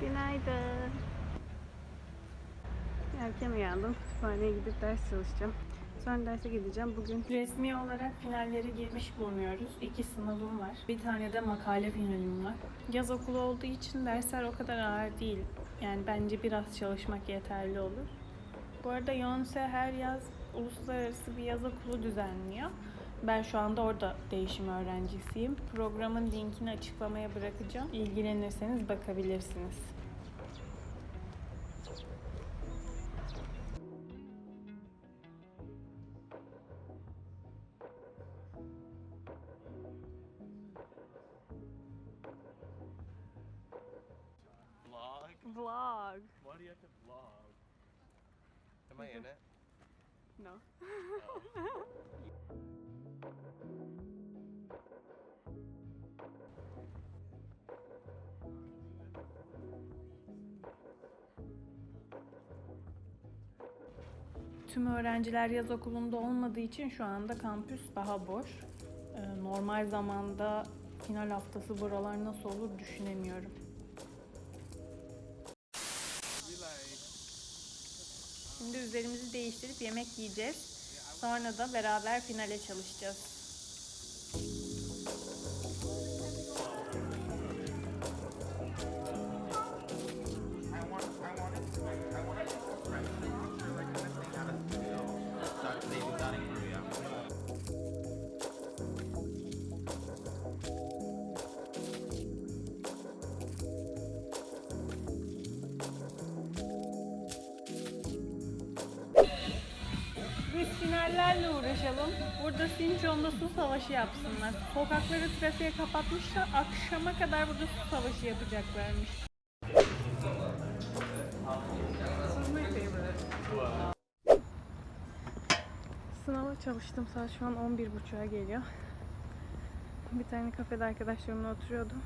Günaydın. Erken uyandım. Kütüphaneye gidip ders çalışacağım. Sonra derse gideceğim. Bugün resmi olarak finallere girmiş bulunuyoruz. İki sınavım var. Bir tane de makale finalim var. Yaz okulu olduğu için dersler o kadar ağır değil. Yani bence biraz çalışmak yeterli olur. Bu arada Yonse her yaz uluslararası bir yaz okulu düzenliyor. Ben şu anda orada değişim öğrencisiyim. Programın linkini açıklamaya bırakacağım. İlgilenirseniz bakabilirsiniz. Vlog? Vlog. Why do you have to vlog? Am I in it? No. Tüm öğrenciler yaz okulunda olmadığı için şu anda kampüs daha boş. Ee, Normal zamanda final haftası buralar nasıl olur düşünemiyorum. Şimdi üzerimizi değiştirip yemek yiyeceğiz. Sonra da beraber finale çalışacağız. Finallerle uğraşalım. Burada Sinchon'da su savaşı yapsınlar. Sokakları trafiğe kapatmışlar. Akşama kadar burada su savaşı yapacaklarmış. Sınava çalıştım. Saat şu an 11.30'a geliyor. Bir tane kafede arkadaşlarımla oturuyordum.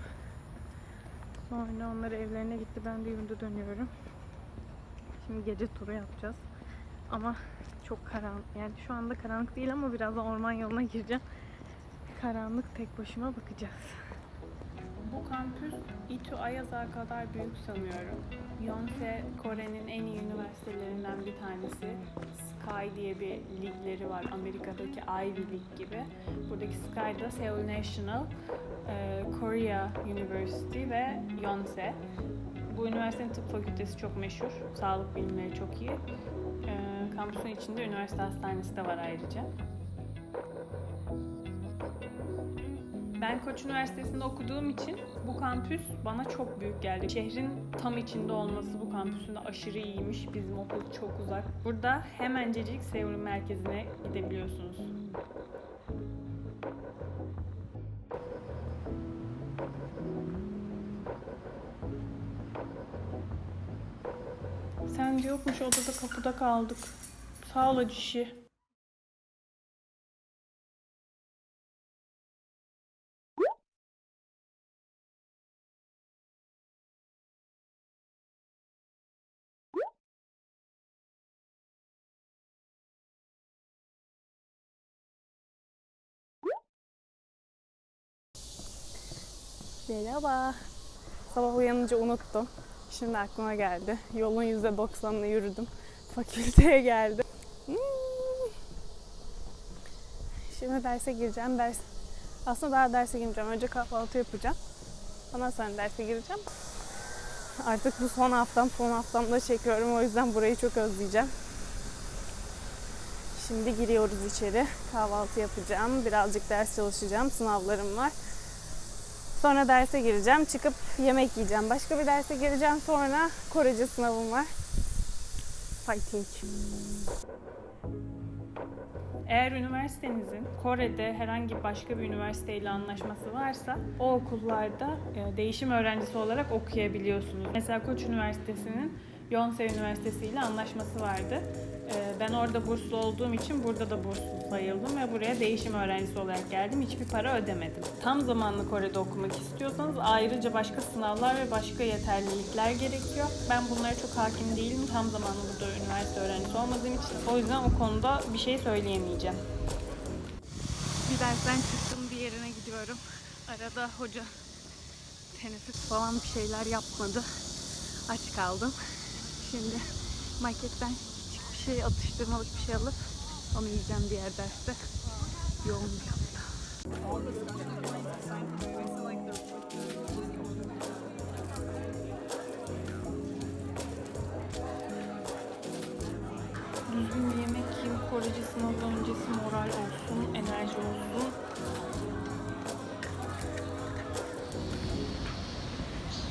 Sonra onlar evlerine gitti. Ben de yurda dönüyorum. Şimdi gece turu yapacağız. Ama çok karanlık. Yani şu anda karanlık değil ama birazdan orman yoluna gireceğim. Karanlık tek başıma bakacağız. Bu kampüs İTÜ Ayaz'a kadar büyük sanıyorum. Yonsei Kore'nin en iyi üniversitelerinden bir tanesi. Sky diye bir ligleri var. Amerika'daki Ivy League gibi. Buradaki Sky'da Seoul National, e, Korea University ve Yonsei. Bu üniversitenin tıp fakültesi çok meşhur. Sağlık bilimleri çok iyi. Kampüsün içinde üniversite hastanesi de var ayrıca. Ben Koç Üniversitesi'nde okuduğum için bu kampüs bana çok büyük geldi. Şehrin tam içinde olması bu kampüsün de aşırı iyiymiş. Bizim okul çok uzak. Burada hemencecik Seul'ün merkezine gidebiliyorsunuz. Sen yokmuş odada kapıda kaldık. Sağ ol acışı. Merhaba. Sabah uyanınca unuttum. Şimdi aklıma geldi. Yolun %90'ını yürüdüm. Fakülteye geldim. Şimdi derse gireceğim. Ders aslında daha derse girmeyeceğim. Önce kahvaltı yapacağım. Ondan sonra derse gireceğim. Artık bu son haftam, son haftamda çekiyorum. O yüzden burayı çok özleyeceğim. Şimdi giriyoruz içeri. Kahvaltı yapacağım. Birazcık ders çalışacağım. Sınavlarım var. Sonra derse gireceğim. Çıkıp yemek yiyeceğim. Başka bir derse gireceğim. Sonra Korece sınavım var. Fighting. Eğer üniversitenizin Kore'de herhangi başka bir üniversiteyle anlaşması varsa o okullarda e, değişim öğrencisi olarak okuyabiliyorsunuz. Mesela Koç Üniversitesi'nin Yonsei Üniversitesi ile anlaşması vardı. E, Ben orada burslu olduğum için burada da burslu sayıldım ve buraya değişim öğrencisi olarak geldim. Hiçbir para ödemedim. Tam zamanlı Kore'de okumak istiyorsanız ayrıca başka sınavlar ve başka yeterlilikler gerekiyor. Ben bunlara çok hakim değilim. Tam zamanlı burada üniversite öğrencisi olmadığım için. O yüzden o konuda bir şey söyleyemeyeceğim. Bir dersten çıktım bir yerine gidiyorum. Arada hoca teneffüs falan bir şeyler yapmadı. Aç kaldım. Şimdi marketten küçük bir şey, atıştırmalık bir şey alıp onu yiyeceğim diğer derste. Yoğun bir hafta. Düzgün bir yemek yiyeyim. Korece sınavı öncesi moral olsun, enerji olsun.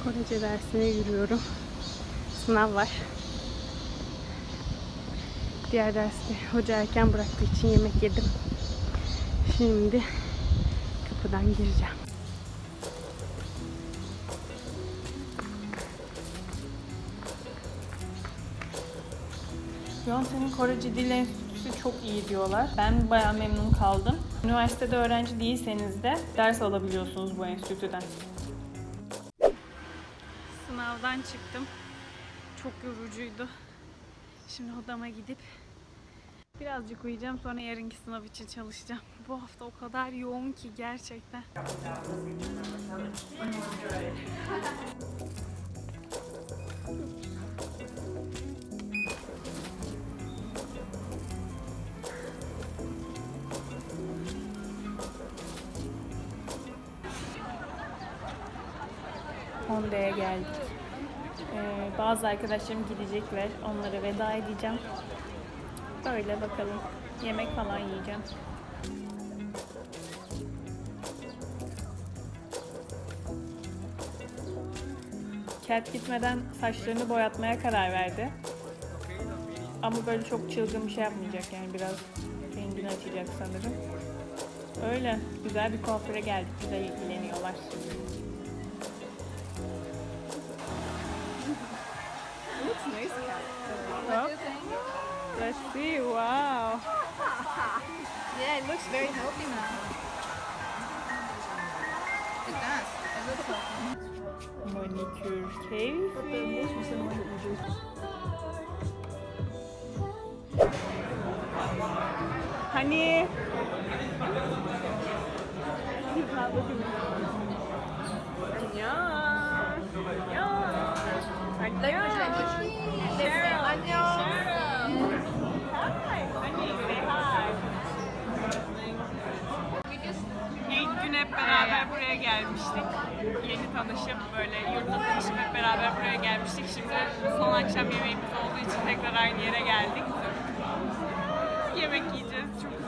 Korece dersine yürüyorum. Sınav var. Diğer derste hoca erken bıraktığı için yemek yedim. Şimdi kapıdan gireceğim. Yöntem'in Korece Dil Enstitüsü çok iyi diyorlar. Ben bayağı memnun kaldım. Üniversitede öğrenci değilseniz de ders alabiliyorsunuz bu enstitüden. Sınavdan çıktım. Çok yorucuydu. Şimdi odama gidip birazcık uyuyacağım. Sonra yarınki sınav için çalışacağım. Bu hafta o kadar yoğun ki gerçekten. Honda'ya geldik. Ee, bazı arkadaşlarım gidecekler. Onlara veda edeceğim. Böyle bakalım. Yemek falan yiyeceğim. Cat gitmeden saçlarını boyatmaya karar verdi. Ama böyle çok çılgın bir şey yapmayacak yani biraz rengini açacak sanırım. Öyle. Güzel bir kuaföre geldik. Güzel ilgileniyorlar. Well, let's see. Wow. Yeah, it looks very healthy now. It does. It looks healthy. Manicure keyfi. Hani? Ya. Tanışıp böyle yurtta tanışıp hep beraber buraya gelmiştik. Şimdi son akşam yemeğimiz olduğu için tekrar aynı yere geldik. Yemek yiyeceğiz. Çok